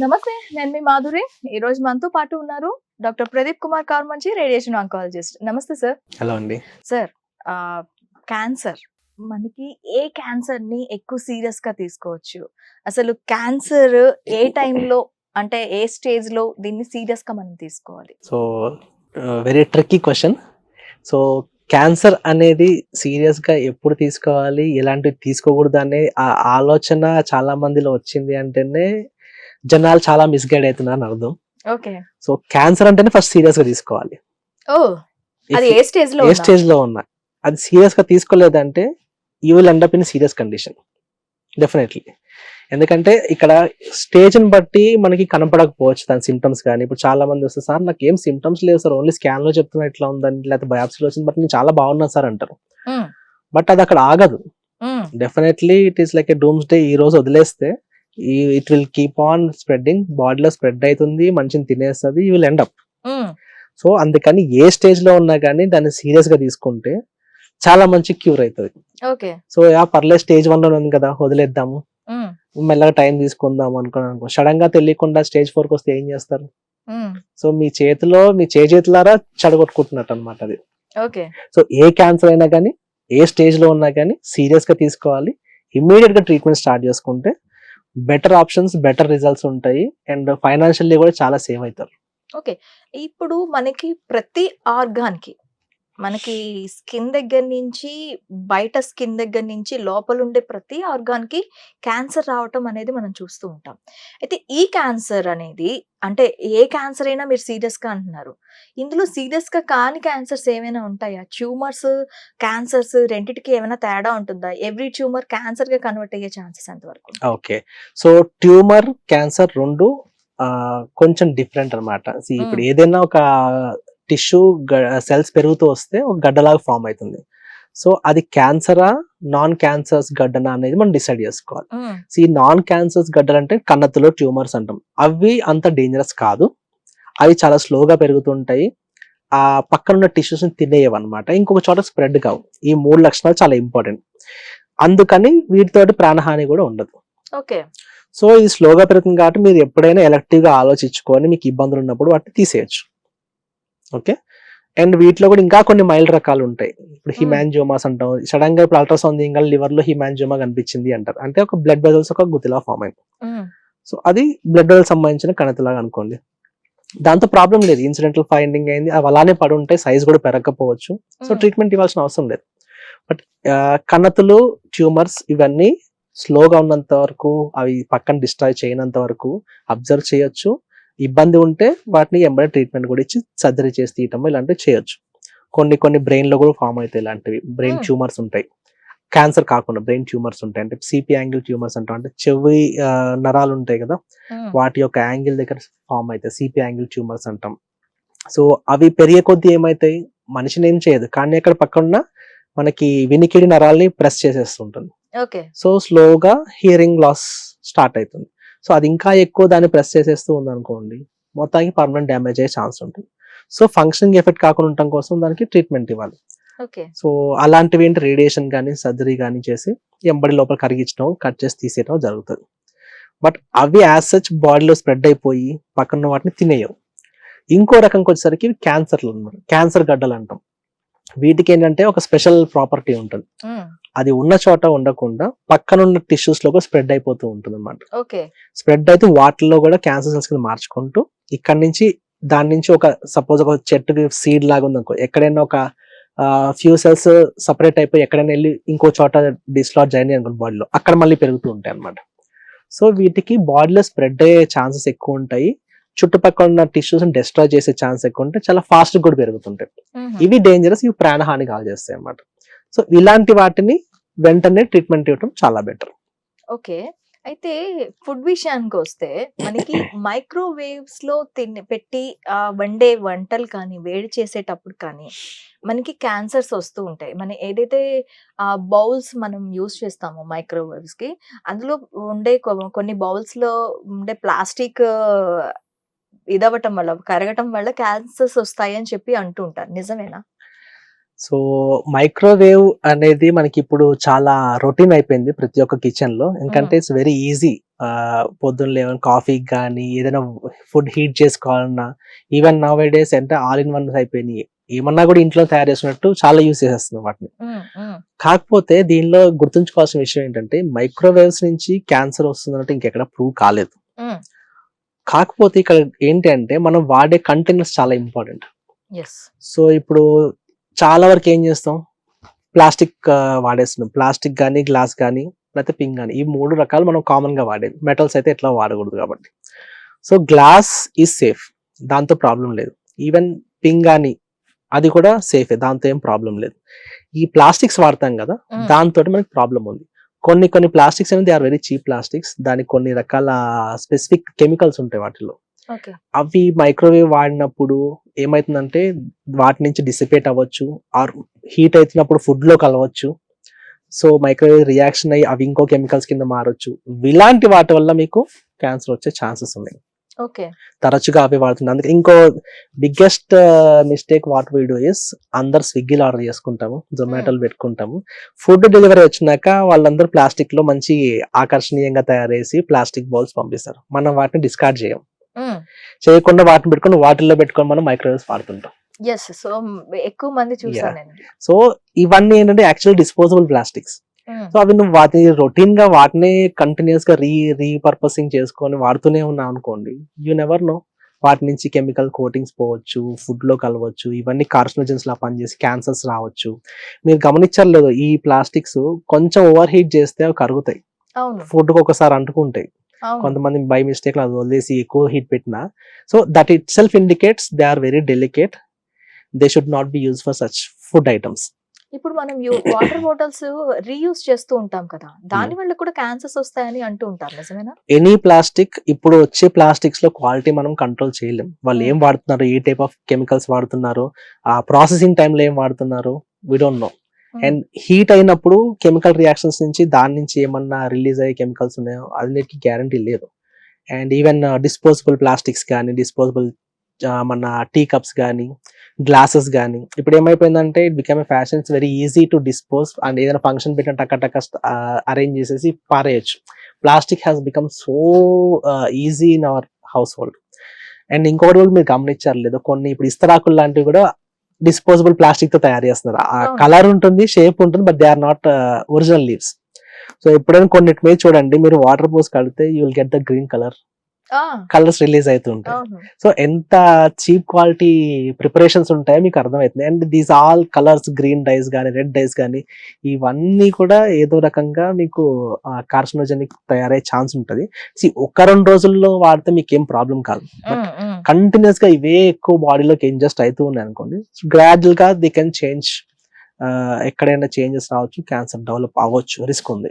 నమస్తే నేను మీ మాధురి. ఈ రోజు మనతో పాటు ఉన్నారు doctor Pradeep Kumar Karmanchi radiation oncologist. నమస్తే సార్. హలో అండి. Sir cancer. మనకి ఏ క్యాన్సర్ని ఎక్కువ సీరియస్గా తీసుకోవచ్చు? అసలు క్యాన్సర్ ఏ టైంలో అంటే ఏ స్టేజ్లో దీన్ని సీరియస్గా మనం తీసుకోవాలి? So very tricky question. So cancer అనేది సీరియస్గా ఎప్పుడు తీసుకోవాలి? ఎలాంటివి తీసుకోకూడదు అనే ఆ ఆలోచన చాలా మందిలో వచ్చింది అంటేనే జనాలు చాలా మిస్గైడ్ అవుతున్నారు అని అర్థం. ఓకే. సో క్యాన్సర్ అంటేనే ఫస్ట్ సీరియస్గా తీసుకోవాలి. ఓ అది ఏ స్టేజ్లో ఏ? స్టేజ్లో ఉన్నా. అది సీరియస్గా తీసుకోలేదంటే you will end up in serious condition definitely ఎందుకంటే ఇక్కడ స్టేజ్ని బట్టి మనకి కనపడకపోవచ్చు దాని సిమ్టమ్స్ కానీ. ఇప్పుడు చాలా మంది వస్తారు సార్ నాకు ఏం సిమ్టమ్స్ లేవు సార్ ఓన్లీ స్కాన్లో చెప్తున్నా ఇట్లా ఉందని లేకపోతే బయాప్సీలో వచ్చింది బట్ నేను చాలా బాగున్నాను సార్ అంటారు. బట్ అది అక్కడ ఆగదు. Definitely it is like a doomsday ఈ రోజు వదిలేస్తే it will keep on spreading బాడీలో స్ప్రెడ్ అవుతుంది మంచిని తినేస్తుంది you will end up. So అందుకని ఏ స్టేజ్లో ఉన్నా కానీ దాన్ని సీరియస్గా తీసుకుంటే చాలా మంచి క్యూర్ అవుతుంది ఓకే. సో ఆ పర్లేదు స్టేజ్ వన్లో ఉంది కదా వదిలేద్దాము. మెల్లగా టైం తీసుకుందాం అనుకున్నాను. అనుకో సడన్గా తెలియకుండా స్టేజ్ ఫోర్కి వస్తే ఏం చేస్తారు. సో మీ చేతిలో మీ చేతులారా చెడగొట్టుకుంటున్నట్టు అనమాట అది. ఓకే. సో ఏ క్యాన్సర్ అయినా కానీ ఏ స్టేజ్లో ఉన్నా కానీ సీరియస్గా తీసుకోవాలి. ఇమ్మీడియట్గా ట్రీట్మెంట్ స్టార్ట్ చేసుకుంటే బెటర్ ఆప్షన్స్ బెటర్ రిజల్ట్స్ ఉంటాయి. అండ్ ఫైనాన్షియల్లీ కూడా చాలా సేవ్ అవుతారు. ఓకే. ఇప్పుడు మనకి ప్రతి ఆర్గాన్కి మనకి స్కిన్ దగ్గర నుంచి బయట స్కిన్ దగ్గర నుంచి లోపల ఉండే ప్రతి ఆర్గాన్కి క్యాన్సర్ రావటం అనేది మనం చూస్తూ ఉంటాం. అయితే ఈ క్యాన్సర్ అనేది అంటే ఏ క్యాన్సర్ అయినా మీరు సీరియస్గా అంటున్నారు. ఇందులో సీరియస్గా కాని క్యాన్సర్స్ ఏమైనా ఉంటాయా? ట్యూమర్స్ క్యాన్సర్స్ రెండిటికి ఏమైనా తేడా ఉంటుందా? ఎవ్రీ ట్యూమర్ క్యాన్సర్గా కన్వర్ట్ అయ్యే ఛాన్సెస్ ఎంతవరకు ఓకే. సో ట్యూమర్ క్యాన్సర్ రెండు కొంచెం డిఫరెంట్ అనమాట ఇప్పుడు. ఏదైనా ఒక టిష్యూ సెల్స్ పెరుగుతూ వస్తే ఒక గడ్డలాగా ఫామ్ అవుతుంది. సో అది క్యాన్సరా నాన్ క్యాన్సర్స్ గడ్డనా అనేది మనం డిసైడ్ చేసుకోవాలి. సో ఈ నాన్ క్యాన్సర్స్ గడ్డలు అంటే కన్నతులో ట్యూమర్స్ అంటాం. అవి అంత డేంజరస్ కాదు. అవి చాలా స్లోగా పెరుగుతుంటాయి. ఆ పక్కన ఉన్న టిష్యూస్ని తినేయవు అనమాట ఇంకొక చోట స్ప్రెడ్ కావు. ఈ మూడు లక్షణాలు చాలా ఇంపార్టెంట్. అందుకని వీటితోటి ప్రాణహాని కూడా ఉండదు. ఓకే. సో ఇది స్లోగా పెరుగుతుంది కాబట్టి మీరు ఎప్పుడైనా ఎలక్టివ్గా ఆలోచించుకొని మీకు ఇబ్బందులు ఉన్నప్పుడు వాటిని తీసేయచ్చు. ఓకే? అండ్ వీటిలో కూడా ఇంకా కొన్ని మైల్డ్ రకాలు ఉంటాయి ఇప్పుడు Hmm. హిమాంజియోమాస్ అంటాం. సడన్గా ఇప్పుడు అల్ట్రాసౌండ్ ఇంకా లివర్లో హిమాంజియోమా కనిపించింది అంటారు. అంటే ఒక బ్లడ్ వెజల్స్ ఒక గుతిలా ఫామ్ అయింది. మ్మ్. సో అది బ్లడ్ వెజల్ సంబంధించిన కణితిలాగా అనుకోండి. దాంతో ప్రాబ్లం లేదు. ఇన్సిడెంటల్ ఫైండింగ్ అయింది. అవి అలానే పడి ఉంటాయి సైజ్ కూడా పెరగకపోవచ్చు. సో మ్మ్. ట్రీట్మెంట్ ఇవ్వాల్సిన అవసరం లేదు. బట్ కణతులు ట్యూమర్స్ ఇవన్నీ స్లోగా ఉన్నంత వరకు అవి పక్కన డిస్ట్రాయ్ చేయనంత వరకు అబ్జర్వ్ చేయొచ్చు. ఇబ్బంది ఉంటే వాటిని ఎంబడే ట్రీట్మెంట్ కూడా ఇచ్చి సర్జరీ చేసి తీయటం ఇలాంటివి చేయొచ్చు. కొన్ని కొన్ని బ్రెయిన్లో కూడా ఫామ్ అవుతాయి ఇలాంటివి. బ్రెయిన్. ట్యూమర్స్ ఉంటాయి. క్యాన్సర్ కాకుండా బ్రెయిన్ ట్యూమర్స్ ఉంటాయి. అంటే సిపి యాంగిల్ ట్యూమర్స్ అంటాం. అంటే చెవి నరాలు ఉంటాయి కదా. వాటి యొక్క యాంగిల్ దగ్గర ఫామ్ అవుతాయి. సిపి యాంగిల్ ట్యూమర్స్ అంటాం. సో అవి పెరిగే కొద్దీ ఏమవుతాయి మనిషిని ఏం చేయదు. కానీ అక్కడ పక్కన మనకి వినికిడి నరాల్ని ప్రెస్ చేసేస్తుంటుంది. ఓకే. సో స్లోగా హియరింగ్ లాస్ స్టార్ట్ అవుతుంది. సో అది ఇంకా ఎక్కువ దాన్ని ప్రెస్ చేసేస్తూ ఉంది అనుకోండి మొత్తానికి పర్మనెంట్ డ్యామేజ్ అయ్యే ఛాన్స్ ఉంటుంది. సో ఫంక్షనింగ్ ఎఫెక్ట్ కాకుండా ఉండటం కోసం దానికి ట్రీట్మెంట్ ఇవ్వాలి. ఓకే సో అలాంటివి ఏంటి? రేడియేషన్ కానీ సర్జరీ కానీ చేసి ఎంబడి లోపల కరిగించడం కట్ చేసి తీసేయడం జరుగుతుంది. బట్ అవి యాజ్ సచ్ బాడీలో స్ప్రెడ్ అయిపోయి పక్కన వాటిని తినేయవు. ఇంకో రకంకి వచ్చేసరికి క్యాన్సర్లు అనమాట క్యాన్సర్ గడ్డలు అంటాం. వీటికి ఏంటంటే ఒక స్పెషల్ ప్రాపర్టీ ఉంటుంది. మ్మ్. అది ఉన్న చోట ఉండకుండా పక్కన ఉన్న టిష్యూస్లో కూడా స్ప్రెడ్ అయిపోతూ ఉంటుంది అనమాట ఓకే. స్ప్రెడ్ అయితే వాటిల్లో కూడా క్యాన్సర్ సెల్స్ కింద మార్చుకుంటూ ఇక్కడ నుంచి దాని నుంచి ఒక సపోజ్ ఒక చెట్టుకి సీడ్ లాగా ఉంది అనుకో ఎక్కడైనా ఒక ఫ్యూ సెల్స్ సపరేట్ అయిపోయి ఎక్కడైనా వెళ్ళి ఇంకో చోట డిస్లాడ్జ్ అయినాయి అనుకోండి బాడీలో అక్కడ మళ్ళీ పెరుగుతూ ఉంటాయి అన్నమాట. సో వీటికి బాడీలో స్ప్రెడ్ అయ్యే ఛాన్సెస్ ఎక్కువ ఉంటాయి. చుట్టుపక్కల ఉన్న టిష్యూస్ డిస్ట్రాయ్ చేసే ఛాన్స్ ఎక్కువ ఉంటాయి. చాలా ఫాస్ట్ కూడా పెరుగుతుంటాయి. ఇవి డేంజరస్ ఇవి ప్రాణహాని కాల్చేస్తాయి అన్నమాట. సో ఇలాంటి వాటిని వెంటనే ట్రీట్మెంట్ ఇవ్వడం చాలా బెటర్. ఓకే. అయితే ఫుడ్ విషయానికి వస్తే మనకి మైక్రోవేవ్స్లో తిని పెట్టి వండే వంటలు కానీ వేడి చేసేటప్పుడు కానీ మనకి క్యాన్సర్స్ వస్తూ ఉంటాయి. మన ఏదైతే బౌల్స్ మనం యూస్ చేస్తామో మైక్రోవేవ్స్కి అందులో ఉండే కొన్ని బౌల్స్లో ఉండే ప్లాస్టిక్ ఇదవటం వల్ల కరగటం వల్ల క్యాన్సర్స్ వస్తాయి అని చెప్పి అంటూ ఉంటారు. నిజమేనా? సో మైక్రోవేవ్ అనేది మనకి ఇప్పుడు చాలా రొటీన్ అయిపోయింది ప్రతి ఒక్క కిచెన్లో ఎందుకంటే ఇట్స్ వెరీ ఈజీ పొద్దున్న లేవని కాఫీ కానీ ఏదైనా ఫుడ్ హీట్ చేసుకోవాలన్నా ఈవెన్ నవ్ డేస్ అంటే ఆల్ ఇన్ వన్ అయిపోయినాయి. ఏమన్నా కూడా ఇంట్లో తయారు చేసినట్టు చాలా యూస్ చేసేస్తున్నాం వాటిని. కాకపోతే దీనిలో గుర్తుంచుకోవాల్సిన విషయం ఏంటంటే మైక్రోవేవ్స్ నుంచి క్యాన్సర్ వస్తుందంటే ఇంకెక్కడ ప్రూవ్ కాలేదు. కాకపోతే ఇక్కడ ఏంటి అంటే మనం వాడే కంటైనర్స్ చాలా ఇంపార్టెంట్ సో ఇప్పుడు చాలా వరకు ఏం చేస్తాం? ప్లాస్టిక్ వాడేస్తున్నాం. ప్లాస్టిక్ కానీ గ్లాస్ కానీ లేకపోతే పింగ్ కానీ ఈ మూడు రకాలు మనం కామన్గా వాడేది మెటల్స్ అయితే ఎట్లా వాడకూడదు కాబట్టి. సో గ్లాస్ ఈజ్ సేఫ్ దాంతో ప్రాబ్లం లేదు. ఈవెన్ పింగ్ కానీ అది కూడా సేఫే దాంతో ఏం ప్రాబ్లం లేదు. ఈ ప్లాస్టిక్స్ వాడతాం కదా. దాంతో మనకి ప్రాబ్లం ఉంది. కొన్ని కొన్ని ప్లాస్టిక్స్ అనేది ఆర్ వెరీ చీప్ ప్లాస్టిక్స్ దానికి కొన్ని రకాల స్పెసిఫిక్ కెమికల్స్ ఉంటాయి వాటిలో. అవి మైక్రోవేవ్ వాడినప్పుడు ఏమైతుందంటే వాటి నుంచి డిసిపేట్ అవ్వచ్చు ఆర్ హీట్ అవుతున్నప్పుడు ఫుడ్లో కలవచ్చు. సో మైక్రోవేవ్ రియాక్షన్ అయ్యి అవి ఇంకో కెమికల్స్ కింద మారొచ్చు. ఇలాంటి వాటి వల్ల మీకు క్యాన్సర్ వచ్చే ఛాన్సెస్ ఉన్నాయి. ఓకే. తరచుగా అవి వాడుతున్నాం అందుకే ఇంకో biggest mistake what we do is అందరు స్విగ్గీలో ఆర్డర్ చేసుకుంటాము జొమాటోలు పెట్టుకుంటాము. ఫుడ్ డెలివరీ వచ్చినాక వాళ్ళందరూ ప్లాస్టిక్లో మంచి ఆకర్షణీయంగా తయారు చేసి ప్లాస్టిక్ బౌల్స్ పంపిస్తారు. మనం వాటిని డిస్కార్డ్ చేయం. ఉమ్. చేయకుండా వాటిని పెట్టుకొని వాటిల్లో పెట్టుకొని మనం మైక్రోవేవ్స్ వాడుతుంటాం. సో ఎక్కువ మంది చూసాను సో ఇవన్నీ ఏంటంటే యాక్చువల్ డిస్పోజబుల్ ప్లాస్టిక్స్ సో అవి నువ్వు వాటిని రొటీన్గా వాటిని కంటిన్యూస్గా రీ రీపర్పసింగ్ చేసుకొని వాడుతూనే ఉన్నావు అనుకోండి యూ నెవర్ నో వాటి నుంచి కెమికల్ కోటింగ్స్ పోవచ్చు ఫుడ్లో కలవచ్చు ఇవన్నీ కార్సినోజన్స్ లా పనిచేసి క్యాన్సర్స్ రావచ్చు. మీరు గమనించారు లేదు ఈ ప్లాస్టిక్స్ కొంచెం ఓవర్ హీట్ చేస్తే అవి కరుగుతాయి. ఫుడ్కి ఒకసారి అంటుకుంటాయి. కొంతమంది బై మిస్టేక్ అది వదిలేసి ఎక్కువ హీట్ పెట్టినా. So that itself indicates they are very delicate they should not be use for such food items ఇప్పుడు మనం వాటర్ బాటిల్స్ రీయూస్ చేస్తూ ఉంటాం కదా. దాని వల్ల కూడా క్యాన్సర్స్ వస్తాయని అంటూ ఉంటారు నిజమేనా? ఎనీ ప్లాస్టిక్ ఇప్పుడు వచ్చే ప్లాస్టిక్స్లో క్వాలిటీ మనం కంట్రోల్ చేయలేం. వాళ్ళు ఏం వాడుతున్నారు ఏ టైప్ ఆఫ్ కెమికల్స్ వాడుతున్నారు ఆ ప్రాసెసింగ్ టైంలో ఏం వాడుతున్నారు we don't know Hmm. And heat అయినప్పుడు కెమికల్ రియాక్షన్స్ నుంచి దాని నుంచి ఏమన్నా రిలీజ్ అయ్యే కెమికల్స్ ఉన్నాయో అన్నిటికీ గ్యారంటీ లేదు. అండ్ ఈవెన్ డిస్పోజబుల్ ప్లాస్టిక్స్ కానీ డిస్పోజబుల్ uh, మన టీ కప్స్ కానీ గ్లాసెస్ కానీ ఇప్పుడు ఏమైపోయిందంటే it become a fashion it's very easy to dispose and ఏదైనా ఫంక్షన్ పెట్టిన టక్క టక్క uh, అరేంజ్ చేసేసి పారేయచ్చు. Plastic has become so easy in our household and ఇంకొకటి కూడా మీరు గమనించారు లేదు కొన్ని ఇప్పుడు ఇస్తరాకులు లాంటివి కూడా డిస్పోజబుల్ ప్లాస్టిక్తో తయారు చేస్తున్నారు. ఆ. కలర్ ఉంటుంది షేప్ ఉంటుంది but they are not original leaves so ఎప్పుడైనా కొన్నిటి మీద చూడండి మీరు వాటర్ పోసి కడితే you will get the green colour colours release అవుతుంటాయి. సో ఎంత చీప్ క్వాలిటీ ప్రిపరేషన్స్ ఉంటాయో మీకు అర్థమవుతుంది. And these all colours green dyes కానీ రెడ్ డైస్ కానీ ఇవన్నీ కూడా ఏదో రకంగా మీకు కార్సినోజెనిక్ తయారయ్యే ఛాన్స్ ఉంటుంది. See, ఒక్క రెండు రోజుల్లో వాడితే మీకు ఏం ప్రాబ్లం కాదు. కంటిన్యూస్గా ఇవే ఎక్కువ బాడీలోకి ఇంజెస్ట్ అవుతూ ఉన్నాయి అనుకోండి గ్రాడ్యువల్గా ది కెన్ చేంజ్ ఎక్కడైనా చేంజెస్ రావచ్చు క్యాన్సర్ డెవలప్ అవ్వచ్చు రిస్క్ ఉంది.